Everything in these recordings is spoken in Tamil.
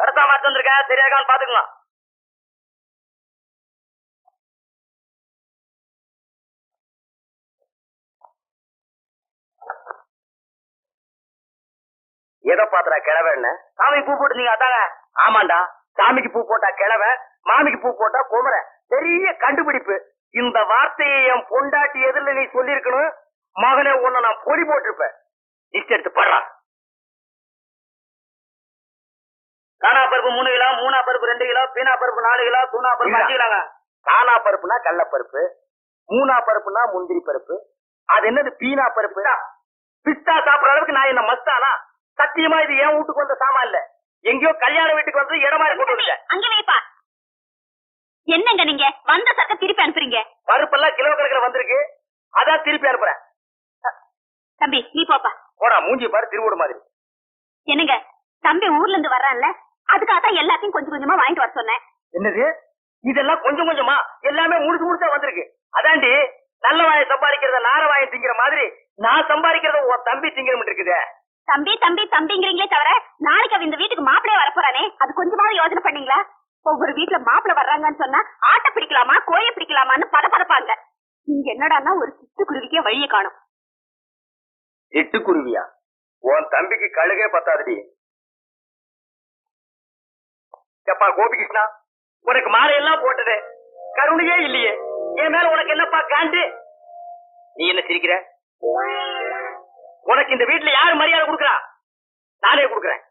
கடத்தா மாத்தி வந்திருக்கேன் சரியாகான்னு பாத்துக்கலாம். எதை பாத்துறா கிழவன்னு சாமிக்கு பூ போட்டுருந்தீங்க அதாங்க ஆமாண்டா. சாமிக்கு பூ போட்டா கிழவன் மாமிக்கு பூ போட்டா குமர. பெரிய கண்டுபிடிப்பு. இந்த வார்த்தையை என் பொண்டாட்டி எதிரில் நீ சொல்லியிருக்கணும். மகனே உன்னை நான் பொடி போட்டிருப்பேன். நிச்சயத்து படுறான் பருப்பு மூணு கிலோ மூணா பருப்பு ரெண்டு கிலோ பீனா பருப்பு நாலு கிலோ தூணா பருப்பு அஞ்சு கிலோங்க. காணா பருப்புனா கடலப்பருப்பு மூணா பருப்புனா முந்திரி பருப்பு. அது என்னது பீனா பருப்பு? பிஸ்தா சாப்பிடுற அளவுக்கு நான் என்ன மஸ்தானா? சத்தியமா இது என் வீட்டுக்கு வந்த சாமான் இல்ல? எங்கேயோ கல்யாண வீட்டுக்கு வந்து இடமா வந்துட்டேன் அங்க வைப்பா என்னங்க நீங்க? வந்த சரக்க திருப்பி அனுப்புறீங்க. பருப்பெல்லாம் கிலோ கணக்குல வந்திருக்கு. அதான் திருப்பி அனுப்புறேன். தம்பி நீ போப்பா. போடா மூஞ்சி பாரு திருவோடு மாதிரி. என்னங்க தம்பி ஊர்ல இருந்து வர்றான்ல? அதுக்காக தான் எல்லாத்தையும் கொஞ்சம் கொஞ்சமா வாங்கிட்டு வர சொன்னேன். என்னது? இதெல்லாம் கொஞ்சம் கொஞ்சமா? எல்லாமே முடிச்சு முடிச்சா வந்திருக்கு. அதாண்டி நல்ல வாயை சம்பாதிக்கிறத நார வாயை திங்கிற மாதிரி நான் சம்பாதிக்கிறத உன் தம்பி திங்கிற இருக்குதே. தம்பி தம்பி தம்பிங்கிறீங்களே தவிர நாளைக்கு இந்த வீட்டுக்கு மாப்பிளைய வர போறானே? அது கொஞ்சமாவது யோசனை பண்ணீங்களா? ஒவ்வொரு வீட்டுல மாப்பிளை வர்றாங்கன்னு சொன்னா ஆட்டை பிடிக்கலாமா கோயை பிடிக்கலாமான்னு பதப்பதப்பாங்க இங்க என்னடான்னா ஒரு சிட்டுக்குருவிக்கே வழியை காணும். சிட்டுக்குருவியா உன் தம்பிக்கு கழுகே பத்தாதுடி. எப்பா கோபிகிருஷ்ணா உனக்கு மாலையெல்லாம் போட்டது. கருணையே இல்லையே. என் மேல உனக்கு என்னப்பா காண்டு? நீ என்ன சிரிக்கிற? உனக்கு இந்த வீட்டுல யாரு மரியாதை கொடுக்கறா? நானே கொடுக்கறேன்.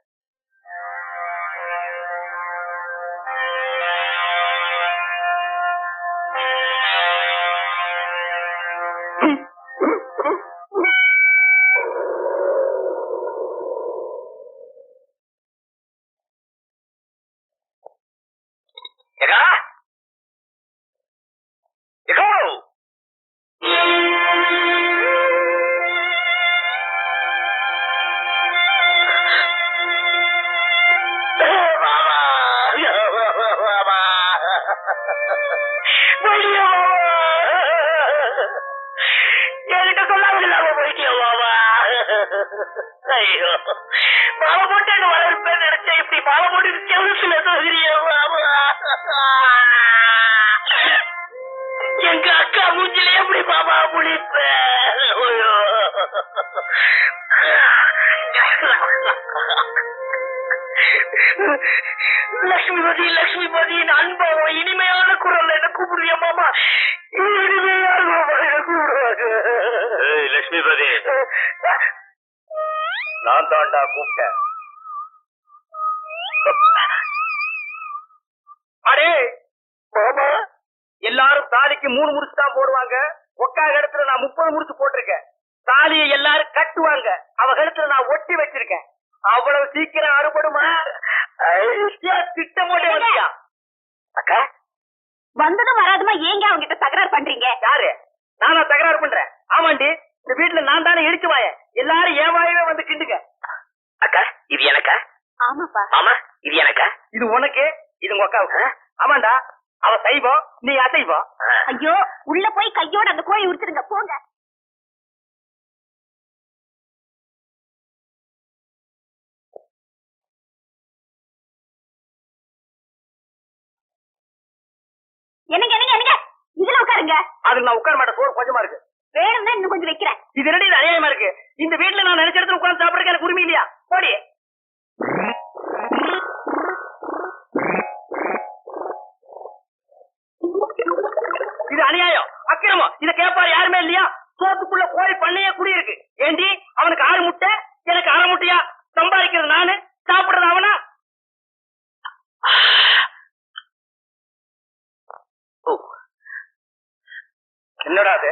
ஐயோ. மாலை போட்டு என்ன வளர்ப்பேன் நினைச்சேன் இப்படி மாலை போட்டு செவசுல எங்க அக்கா மூஞ்சில எப்படி பாபா முடிப்பேன் லக்ஷ்மிபதி லட்சுமிபதி லட்சுமிபதி அன்பாவும் இனிமையான குரல் என்ன கூப்பிடுறியா மாமா? இனிமையான கூப்பிடுவாங்க? லட்சுமிபதி நான் தாண்டா கூப்பிட்டேன். அடே மாமா எல்லாரும் தாலிக்கு மூணு முடிச்சு தான் போடுவாங்க. ஒக்கா இடத்துல நான் முப்பது முடிச்சு போட்டிருக்கேன். தாலியை எல்லாரும் கட்டுவாங்க. அவ கழுத்துல நான் ஒட்டி வச்சிருக்கேன். அவ்வளவு சீக்கிரம் அறுபடுமா? ஐயா, திட்டம் போட்டே வந்தியா அக்கா. வந்ததும் வராதுமா? ஏங்க அவங்க கிட்ட தகராறு பண்றீங்க? யாரு? நானா தகராறு பண்றேன். ஆமாண்டி. இந்த வீட்டுல நான் தானே இடிச்சு வாயேன் எல்லாரும் என் வாயவே வந்து கிண்டுங்க. அக்கா இது எனக்கா? ஆமாப்பா. ஆமா இது எனக்கா? இது உனக்கு இது உங்க அக்காவுக்கு. ஆமாண்டா அவ சைவம் நீ அசைவம் ஐயோ உள்ள போய் கையோட அந்த கோழி உடுத்துருங்க போங்க. என்னங்க என்னங்க என்னங்க? இதுல உட்காருங்க. அதுக்கு நான் உட்கார மாட்டேன் சோறு கொஞ்சமா இருக்கு. வேணும்னா இன்னும் கொஞ்சம் வைக்கிறேன். இது ரெண்டு அநியாயமா இருக்கு? இந்த வீட்டுல நான் நினைச்ச இடத்துல உட்கார்ந்து சாப்பிடறதுக்கு எனக்கு உரிமை இல்லையா? போடி. இது அநியாயம். அக்கிரமம். இத கேட்பாரு யாருமே இல்லையா? சோத்துக்குள்ள கோழி பண்ணையே குடி இருக்கு ஏண்டி? அவனுக்கு ஆறு முட்டை எனக்கு அரை முட்டையா? சம்பாதிக்கிறது நானு சாப்பிடுறது அவனா? என்னடா அது?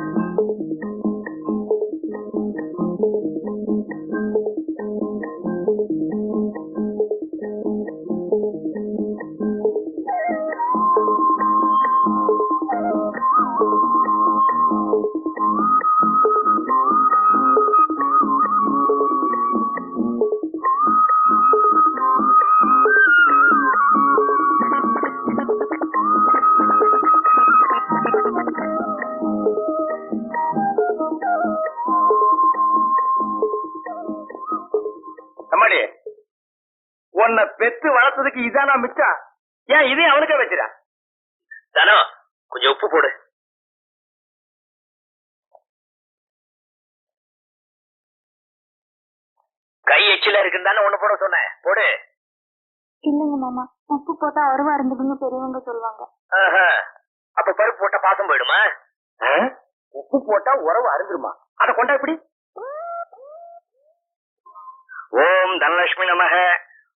பார்த்ததுக்கு இதானா மிச்சம் ஏன் இதையும் அவனுக்கே வச்சிடா. தானோ கொஞ்சம் உப்பு போடு. கை எச்சில இருக்குன்னு தானே ஒண்ணு போட சொன்னேன். போடு. இல்லைங்க மாமா உப்பு போட்டா அருவா இருந்துக்குன்னு பெரியவங்க சொல்லுவாங்க. ஆஹா. அப்ப பருப்பு போட்டா பாசம் போயிடுமா? உப்பு போட்டா உறவு அருந்துருமா? அத கொண்டா எப்படி? ஓம் தனலட்சுமி நமக.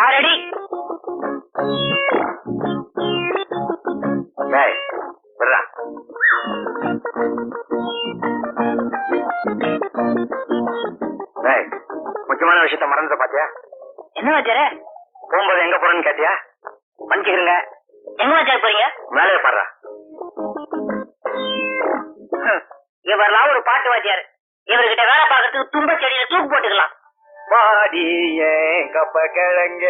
நான் ரெடி. டேய், விட்றா. டேய், முக்கியமான விஷயத்த மறந்துட்ட பாத்தியா? என்ன வாத்தியாரே போகும்போது எங்க போறேன்னு கேட்டியா? மன்னிச்சுக்கிறங்க எங்க வாத்தியார் போறீங்க? வேலையை பாடுறா. இவரெல்லாம் ஒரு பாட்டு வாத்தியார். இவர்கிட்ட வேலை பார்க்கறதுக்கு தும்ப செடியில தூக்கு போட்டுக்கலாம். பாடி ஏன் கப்ப கிழங்க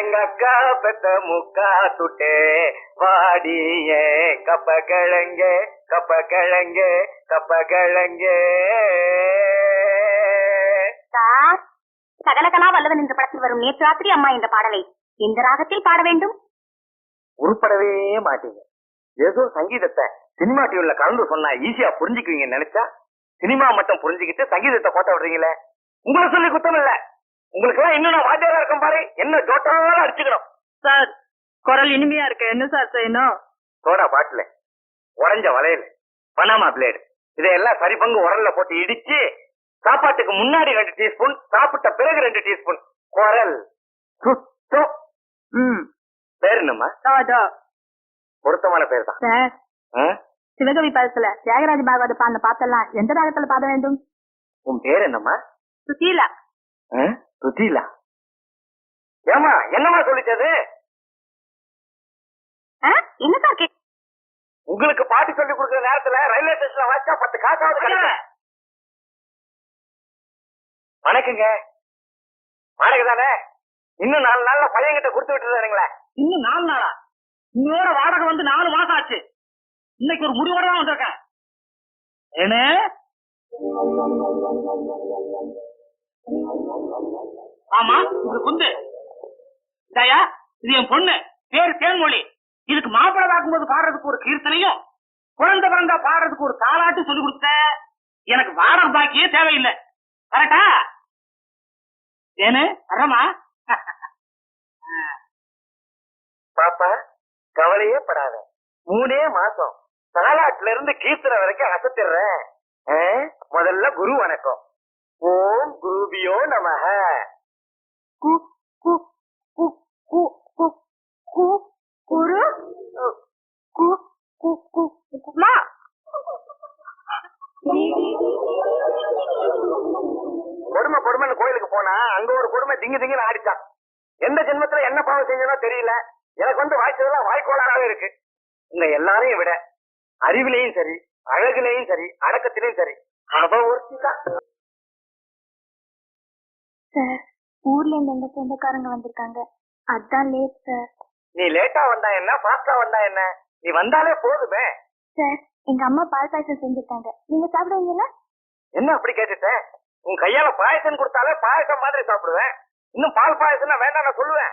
எங்க அக்கா பெத்த முக்கா சுட்டே. ஏன் கப்ப கிழங்க கப்ப கிழங்க கப்ப கிழங்க சகலகலா வல்லவன் என்ற படத்தில் வரும் நேற்று ராத்திரி அம்மா என்ற பாடலை எந்த ராகத்தில் பாட வேண்டும்? உருப்படவே மாட்டீங்க. ஏதோ சங்கீதத்தை சினிமா டிவில கலந்து சொன்னா ஈஸியா புரிஞ்சுக்குவீங்க நினைச்சா சினிமா மட்டும் புரிஞ்சுக்கிட்டு சங்கீதத்தை போட்ட விடுறீங்களே? உங்களை சொல்லி குத்தம் இல்ல. உங்களுக்கு எல்லாம் இன்னும் வாத்தியாரா இருக்கும் பாரு? என்ன ஜோட்டாலும் அடிச்சுக்கணும். சார் குரல் இனிமையா இருக்கு. என்ன சார் செய்யணும்? சோடா பாட்டில் உறைஞ்ச வளையல் பனாமா பிளேடு இதையெல்லாம் சரி பங்கு உரல்ல போட்டு இடிச்சு சாப்பாட்டுக்கு முன்னாடி ரெண்டு டீஸ்பூன் சாப்பிட்ட பிறகு ரெண்டு டீஸ்பூன். குரல் சுத்தம். ம். பேர் என்னம்மா? பொருத்தமான பேர் தான்? சிவகவி பதத்துல தியாகராஜ பாகவத பாந்த பாத்தெல்லாம் எந்த ராகத்துல பாட வேண்டும்? உன் பேர் என்னம்மா? சுசீலா. ஆ? ருச்சிலா ஏமா என்னம்மா சொல்லிச்சது? என்ன சார் கே உங்களுக்கு பாட்டு சொல்லி கொடுக்குற நேரத்துல ரயில்வே ஸ்டேஷன்ல வாச்சா பத்து காசாவது கிடைக்கும். வணக்கங்க. வாடகை தானே? இன்னும் நாலு நாள்ல பையன்கிட்ட கொடுத்து விட்டுருந்தானுங்களே இன்னும் நாலு நாளா? இன்னோட வாடகை வந்து நாலு மாசம் ஆச்சு. இன்னைக்கு ஒரு முடிவோட தான் வந்திருக்கேன் என்ன? ஆமா இது குந்து. தயா இது என் பொண்ணு. பேரு தேன்மொழி. இதுக்கு மாப்பிள்ளை பார்க்கும்போது பாடுறதுக்கு ஒரு கீர்த்தனையும் குழந்தை பிறந்தா பாடுறதுக்கு ஒரு தாலாட்டும் சொல்லி கொடுத்த. எனக்கு வாடர் பாக்கியே தேவையில்லை. கரெக்டா ஏனு? வரமா? பாப்பா கவலையே படாத. மூணே மாசம். தாலாட்டுல இருந்து கீர்த்தனை வரைக்கும் அசத்திடுறேன்? முதல்ல குரு வணக்கம். ஓம் குருபியோ நமக கு கு கு கு கு கு குரு. மா. கொடுமை கொடுமைன்னு கோயிலுக்கு போனா அங்க ஒரு கொடுமை திங்கு திங்குன்னு ஆடிச்சான் எந்த ஜென்மத்துல என்ன பாவம் செஞ்சனோ தெரியல. எனக்கு வந்து வாய்ச்சதெல்லாம் வாய்க்கோளாறாவே இருக்கு. உங்க எல்லாரையும் விட. அறிவிலையும் சரி அழகுலையும் சரி அடக்கத்திலையும் சரி அவ ஒருத்தி தான். சார் ஊர்ல இருந்து எங்க சொந்தக்காரங்க வந்திருக்காங்க. அதான் லேட் சார். நீ லேட்டா வந்தா என்ன ஃபாஸ்டா வந்தா என்ன? நீ வந்தாலே போதுமே. சார் எங்க அம்மா பால் பாயசம் செஞ்சிருக்காங்க. நீங்க சாப்பிடுவீங்களா? என்ன அப்படி கேட்டுட்ட? உன் கையால பாயசம் கொடுத்தாலே பாயசம் மாதிரி சாப்பிடுவேன். இன்னும் பால் பாயசம்னா வேண்டாம் நான் சொல்லுவேன்.